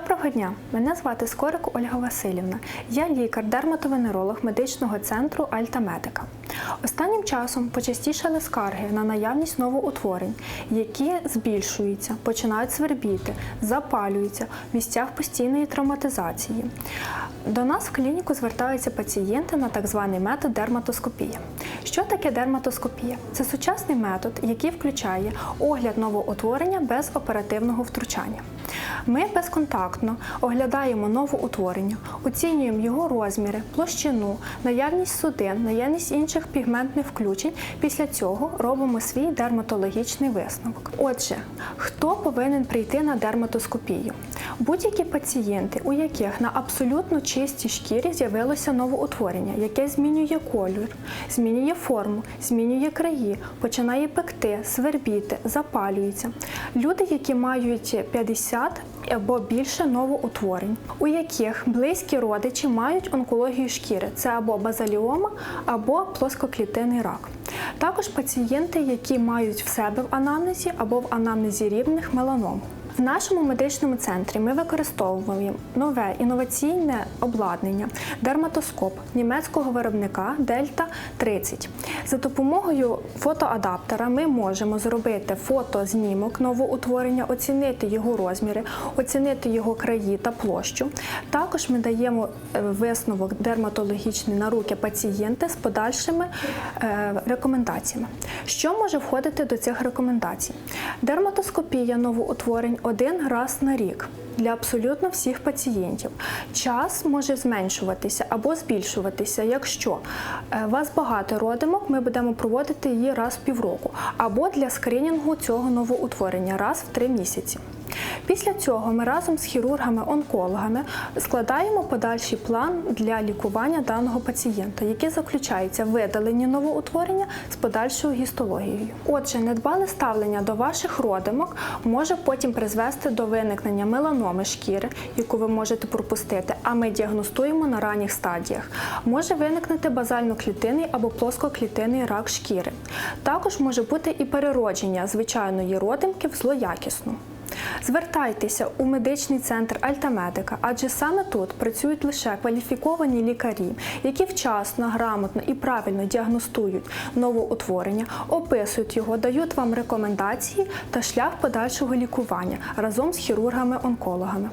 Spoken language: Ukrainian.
Доброго дня! Мене звати Скорик Ольга Васильівна. Я лікар-дерматовенеролог медичного центру Альта Медика. Останнім часом почастішали скарги на наявність новоутворень, які збільшуються, починають свербіти, запалюються в місцях постійної травматизації. До нас в клініку звертаються пацієнти на так званий метод дерматоскопії. Що таке дерматоскопія? Це сучасний метод, який включає огляд новоутворення без оперативного втручання. Ми безконтактно оглядаємо новоутворення, оцінюємо його розміри, площину, наявність судин, наявність інших пігментних включень. Після цього робимо свій дерматологічний висновок. Отже, хто повинен прийти на дерматоскопію? Будь-які пацієнти, у яких на абсолютно чистій шкірі з'явилося новоутворення, яке змінює колір, змінює форму, змінює краї, починає пекти, свербіти, запалюється. Люди, які мають 50 або більше новоутворень, у яких близькі родичі мають онкологію шкіри, це або базаліома, або плоскоклітинний рак. Також пацієнти, які мають в себе в анамнезі або в анамнезі рівних меланом. В нашому медичному центрі ми використовуємо нове інноваційне обладнання дерматоскоп німецького виробника Дельта 30. За допомогою фотоадаптера ми можемо зробити фотознімок новоутворення, оцінити його розміри, оцінити його краї та площу. Також ми даємо е, висновок дерматологічний на руки пацієнта з подальшими е, рекомендаціями. Що може входити до цих рекомендацій? Дерматоскопія новоутворень один раз на рік для абсолютно всіх пацієнтів. Час може зменшуватися або збільшуватися, якщо е, у вас багато родимок, ми будемо проводити її раз в півроку, або для скринінгу цього новоутворення раз в три місяці. Після цього ми разом з хірургами-онкологами складаємо подальший план для лікування даного пацієнта, який заключається в видаленні новоутворення з подальшою гістологією. Отже, недбале ставлення до ваших родимок може потім призвести до виникнення меланоми шкіри, яку ви можете пропустити, а ми діагностуємо на ранніх стадіях. Може виникнути базально-клітинний або плоскоклітинний рак шкіри. Також може бути і переродження звичайної родимки в злоякісну. Звертайтеся у медичний центр Альтамедика, адже саме тут працюють лише кваліфіковані лікарі, які вчасно, грамотно і правильно діагностують новоутворення, описують його, дають вам рекомендації та шлях подальшого лікування разом з хірургами-онкологами.